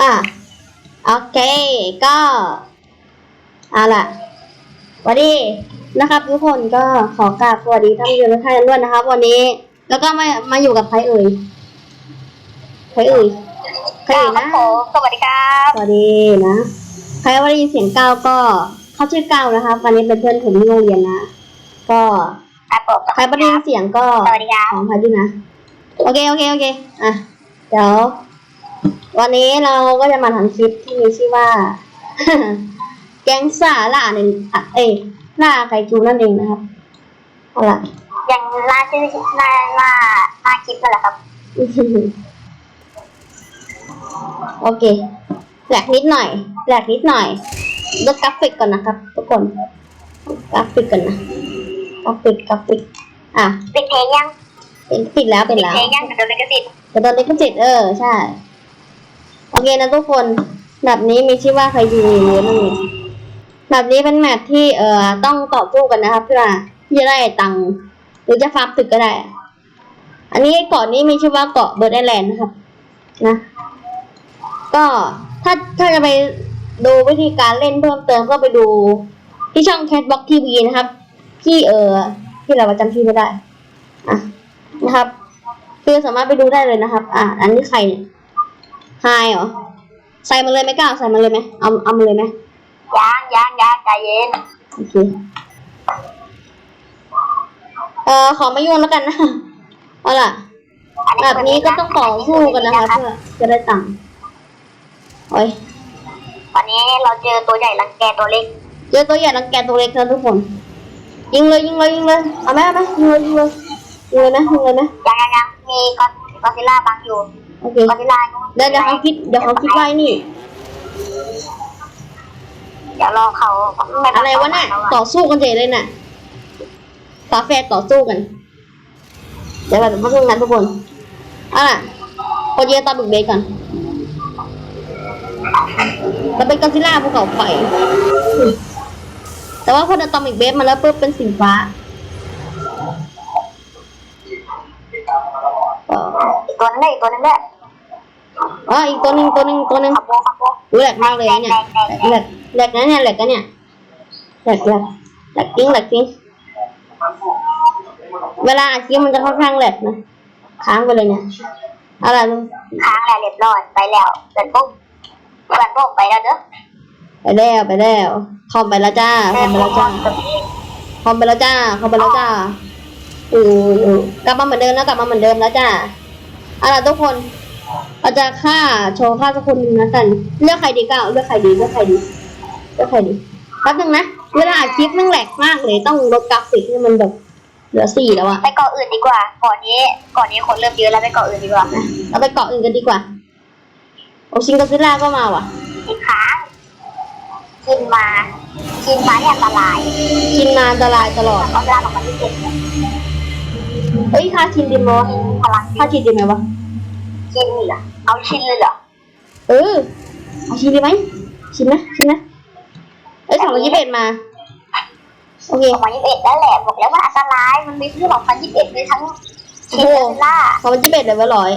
อะโอเค ก็เอาล่ะสวัสดีนะครับ ทุกคนก็ขอกราบสวัสดีท่านผู้ชมทุกท่านด้วยนะครับ วันนี้ แล้วก็มามาอยู่กับใครเอ่ยใครเอ่ยใครเอ่ยนะผมสวัสดีครับสวัสดีนะใครว่าได้ยินเสียงก้าวก็เขาชื่อก้าวนะครับวันนี้เป็นเพื่อนผมที่โรงเรียนนะก็ครับผมใครไม่ได้ยินเสียงก็สวัสดีครับขออภัยด้วยนะ โอเคโอเคโอเคอะเดี๋ยว วันนี้เราก็จะมาทำคลิปที่มีชื่อว่า แก๊งซ่าล่าหนึ่งอะเอ้ยล่าไคจูนั่นเองนะครับเอาล่ะยังหน้าชื่อหน้าหน้าหน้าคลิปนั่นแหละครับ โอเคแหลกนิดหน่อยแหลกนิดหน่อยลดกราฟิกก่อนนะครับ ทุกคนกราฟิกก่อนนะกราฟิกกราฟิกอะปิดเพลงยังเป็นปิดแล้วเป็นปิดแล้วเพลงยังเดี๋ยวโดนลิขสิทธิ์แต่ตอนนี้ก็จิตเออใช่ โอเคนะทุกคนแบบนี้มีชื่อว่าใครดูนั่นเองแบบนี้เป็นแมปที่เอ่อต้องต่อสู้กันนะครับเพื่อที่จะได้ตังค์หรือจะฟาร์มตึกก็ได้ อันนี้เกาะนี้มีชื่อว่าเกาะเบิร์ดไอแลนด์นะครับ นะ ก็ถ้าถ้าจะไปดูวิธีการเล่นเพิ่มเติมก็ไปดูที่ช่อง Catbox TV นะครับ ที่เออที่เราจำชื่อไม่ได้ อะนะครับ คือสามารถไปดูได้เลยนะครับ อะอันนี้ใครเนี่ย ไฮเหรอ ใส่มาเลยไหมก้าวใส่มาเลยไหมเอาเอามาเลยไหมยางยางยางใจเย็น โอเค เอ่อ ขอไม่ยุ่งแล้วกันนะ เอาล่ะอันแบบนี้ก็ต้องต่อสู้กันนะคะเพื่อจะได้ตังค์โอ้ยวันนี้เราเจอตัวใหญ่รังแกตัวเล็ก เจอตัวใหญ่รังแกตัวเล็กนะทุกคน ยิงเลยยิงเลยยิงเลย เอาไหมเอาไหมยิงเลยยิงเลยยิงเลยนะยิงเลยนะยังยังยังมีกอนกอซิล่าบังอยู่ โอเคกอซิล่าเดี๋ยวเดี๋ยวเขาคิดเดี๋ยวเขาคิดว่าไอ้นี่ เดี๋ยวรอเขาม่บกอะไรวะน่ะเขาต่อสู้กันเฉยเลยน่ะฝาแฝดต่อสู้กัน เดี๋ยวเราจะมาดูกันทุกคนเอาล่ะพอเยตอนบุกเบสก่อนเราเป็นกอซิลล่าภูเขาไฟแต่ว่าพอเดนตอมิกเบสมาแล้วปุ๊บเป็นสีฟ้าเอ่ออีกตัวนึงได้อีกตัวนึงได้ อ๋ออีกตัวหนึ่งตัวหนึ่งตัวหนึ่งขับโบขับโบรู้แหลกมากเลยอะเนี่ยแหลกแหลกนะเนี่ยแหลกกันเนี่ยแหลกแหลกแหลกจริงแหลกจริงเวลาอัดคลิปมันจะค่อนข้างแหลกนะค้างไปเลยเนี่ยเอาล่ะไรค้างแล้วเรียบร้อยไปแล้วเดินปุ๊บเดินปุ๊บไปแล้วเด้อไปแล้วไปแล้วคอมไปแล้วจ้าคอมไปแล้วจ้าคอมไปแล้วจ้าคอมไปแล้วจ้าอืออือกลับมาเหมือนเดิมแล้วกลับมาเหมือนเดิมแล้วจ้าเอาล่ะทุกคน เราจะฆ่าโชว์ฆ่าสักคนหนึงนะกันเลือกใครดีก้าวเลือกใครดีเลือกใครดีเลือกใครดีแป๊บนึงนะเวลาอัดคลิปมันแหลกมากเลยต้องลดกราฟิกให้มันแบบเหลือสี่แล้วอะไปเกาะอื่นดีกว่าก่อนนี้ก่อนนี้คนเริ่มเยอะแล้วไปเกาะอื่นดีกว่าเราไปเกาะอื่นกันดีกว่าโอชิงกอซิล่าก็มาว่ะอีกครั้งกินมากินมาเนี่ยอันตรายกินมาอันตรายตลอดเอาเวลาออกมาที่เจ็ดเฮ้ยค่าชินดีไหมวะพลังค่าชินดีไหมวะ กินเหรอเอาชิ้นเลยเหรอเออเอาชินดีไหมชินนะชินนะเอ้ยสองร้อยยี่สิบเอ็ดมาโอเคสองพันยี่สิบเอ็ดนั่นแหละบอกแล้วว่าอันตรายมันมีที่สองพันยี่สิบเอ็ดมีทั้งชิ้นเซล่าสองพันยี่สิบเอ็ดเลยไว้ร้อย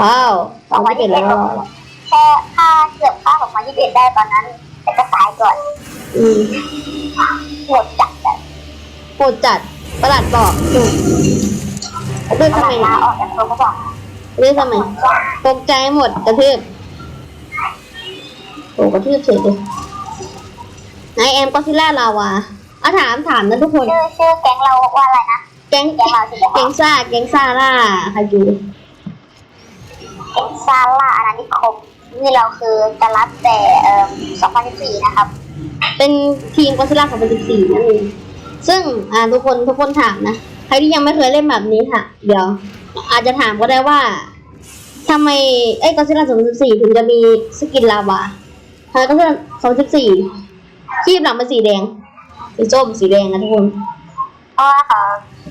ว้าวสองพันยี่สิบเอ็ดเลยไว้ร้อยแค่ค่าเกือบค่าสองพันยี่สิบเอ็ดได้ตอนนั้นแต่ก็ตายก่อนอืมโหดจัดแต่โหดจัดประหลัดบอกอืม เรื่องตทำไมลาเนี่ยออกจากตัวเขาบอกเรื่องทำไมตกใจหมดกระทืบโอ้กระทืบเฉยเลยนายแอมก็ซิล่าลาวาเอาถามถามนะทุกคน ชื่อชื่อแก๊งเราว่าอะไรนะ แก๊งแก๊งเราชื่อแก๊งซ่า แก๊งซ่าล่าใครดูแก๊งซาร่าอาณานิคมนี่เราคือจะรับแต่เอ่อ2014 นะครับ เป็นทีมก็ซิล่า2014นั่นเองซึ่งอ่าทุกคนทุกคนถามนะ ใครที่ยังไม่เคยเล่นแบบนี้ค่ะ เดี๋ยว อาจจะถามก็ได้ว่าทำไมเอ้ยก็ซิล่า2014ถึงจะมีสกินลาวาทำไมก็ซิล่า2014คีบหลังเป็นสีแดง สีส้มสีแดงนะทุกคน เพราะว่าเขา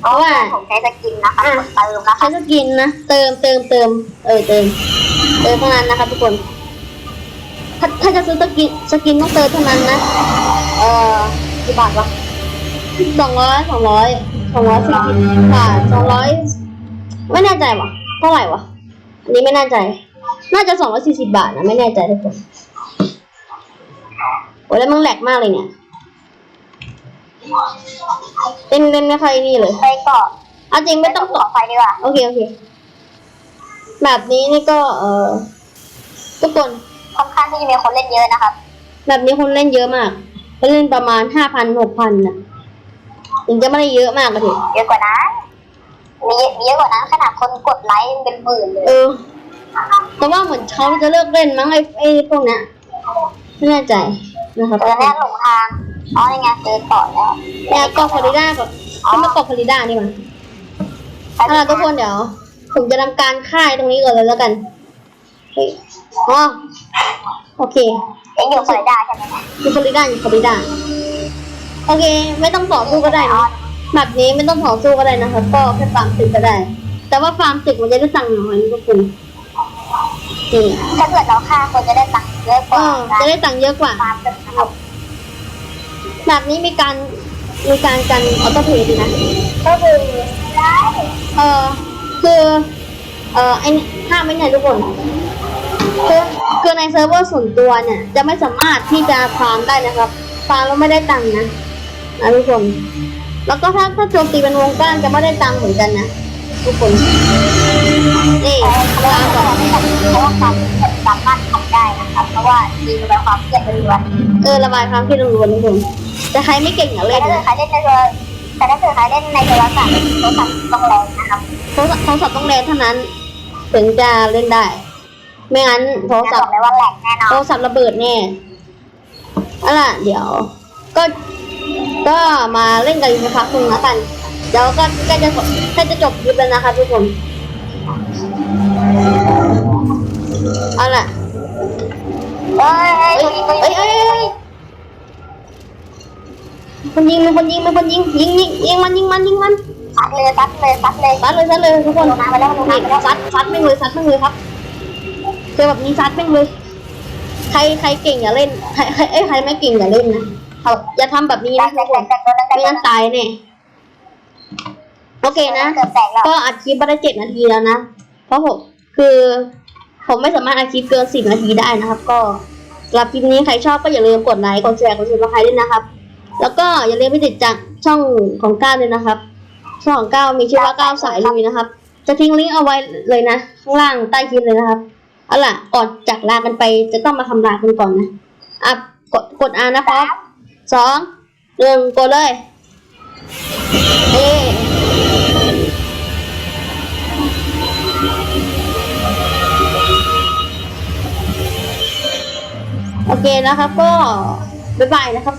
เพราะว่าผมใช้สกินนะครับอะกดเติมนะคใช้รับสกินนะเติมเติมเติมเออเติมเติมเท่านั้นนะครับทุกคน ถ้าถ้าจะซื้อสกินสกินต้องเติมเท่านั้นนะ เออกี่บาทวะสองร้อยสองร้อย สองร้อยสิบบาทสองร้อยไม่แน่ใจวะเท่าไหร่วะอันนี้ไม่แน่ใจ น่าจะสองร้อยสี่สิบาทนะไม่แน่ใจทุกคนโอ้แล้วมันแหลกมากเลยเนี่ยเล่นเล่นไม่ค่อยนี่เลยไปเกาะเอาจริงไม่ต้องเกาะต่อไฟดีกว่าโอเคโอเคแบบนี้นี่ก็เออทุกคนค่อนข้างที่จะมีคนเล่นเยอะนะครับ แบบนี้คนเล่นเยอะมากคนเล่นประมาณห้าพันหกพันนะ ถึงจะไม่ได้เยอะมากก็เถอะเยอะกว่านั้นมีมีเยอะกว่านั้นขนาดคนกดไลค์ยังเป็นหมื่นเลยเออแต่ว่าเหมือนเขาจะเลิกเล่นมั้งไอ้ไอ้พวกเนี้ยไม่แน่ใจนะครับเออเนี่ยหลงทางอ๋อนี่ไงเจอเกาะแล้วเนี่ยเกาะฟลอริดาก่อนก็มาเกาะฟลอริดานี่มันเอาล่ะทุกคนเดี๋ยวผมจะทำการค่ายตรงนี้ก่อนเลยแล้วกันเฮ้ยอ๋อโอเคเองอยู่ฟลอริดาใช่ไหมอยู่ฟลอริดาอยู่ฟลอริดา โอเค ไม่ต้องต่อสู้ก็ได้นะแบบนี้ไม่ต้องต่อสู้ก็ได้นะครับก็แค่ฟาร์มตึกก็ได้ แต่ว่าฟาร์มตึกมันจะได้ตังค์น้อยนะทุกคนนี่ถ้าเกิดเราฆ่าคนจะได้ตังค์เยอะกเอว่าอจะได้ตังค์เยอะกว่าฟาร์มตึกนะครับแบบนี้มีการมีการกันออโต้เพย์ดีนะก็คือได้เออคือเออไอ้นี่ห้ามไม่เนี่ยทุกคนคือคือในเซิร์ฟเวอร์ส่วนตัวเนี่ย จะไม่สามารถที่จะฟาร์มได้นะครับฟาร์มแล้วไม่ได้ตังค์นะ นะทุกคน แล้วก็ถ้าถ้าโจมตีเป็นวงกว้างจะไม่ได้ตังค์เหมือนกันนะทุกคน นี่เพราะฟาร์มก่อนว่าเพราะว่าความเครียดสามารถทำได้นะครับเพราะว่ายิงระบายความเครียดไปด้วยเออระบายความคิดล้วนๆทุกคนแต่ใครไม่เก่งอย่าแต่เล่นถ้าเกิดนะใครเล่นในโทรแต่ถ้าเกิดใครเล่นในโทรศัพท์โทรศัพท์ต้องแรงนะครับโทรศัพท์โทรศัพท์ต้องแรงเท่านั้น ถึงจะเล่นได้ ไม่งั้นโทรจะศับพอกท์เลยว่าแหลกแน่นอโทนรศัพท์ระเบิดแน่เอาล่ะเดี๋ยว ก็ ก็มาเล่นกันอีกสักพักหนึ่งแล้วกันเดี๋ยวก็ใกล้จะใกล้จะจบคลิปแล้วนะคะทุกคนเอาล่ะเอ้ยเอ้ยเอ้ยเอ้ยเอ้ยเอ้ยคนยิงมีคนยิงมีคนยิงยิงยิงยิงมันยิงมันยิงมันซัดเลยซัดเลยซัดเลยซัดเลยซัดเลยทุกคนลงน้ำไปแล้วลงนี่น้ำไปแล้วซัดซัดแม่งเลยซัดแม่งเลยครับเจอแบบนี้ซัดแม่งเลยใครใครเก่งอย่าเล่นใครใครเอ้ยใครไม่เก่งอย่าเล่นนะ เขาอย่าทำแบบนี้แตนะกทุกคนแตกแตกแตกไม่งั้นตายแน่โอเคนะเกิดแตกแล้วก็อัดคลิปมาได้เจ็ดนาทีแล้วนะ เพราะผมคือ ผมไม่สามารถอัดคลิปเกินสิบนาทีได้นะครับ ก็สำหรับคลิปนี้ใครชอบก็อย่าลืมกดไลค์กดแชร์กดซับสไครต์ด้วยนะครับ แล้วก็อย่าลืมไปติดจากช่องของก้าวด้วยนะครับ ช่องของก้าวมีชื่อว่าก้าวสายลุยนะครับ จะทิ้งลิงก์เอาไว้เลยนะ ข้างล่างใต้คลิปเลยนะครับเอาล่ะก่อนจากลากันไปจะต้องมาคำลากันก่อนนะอะกดกดอ่านนะครับ สองหนึ่งกดเลยเอโอเคนะครับก็บ๊ายบายนะครับ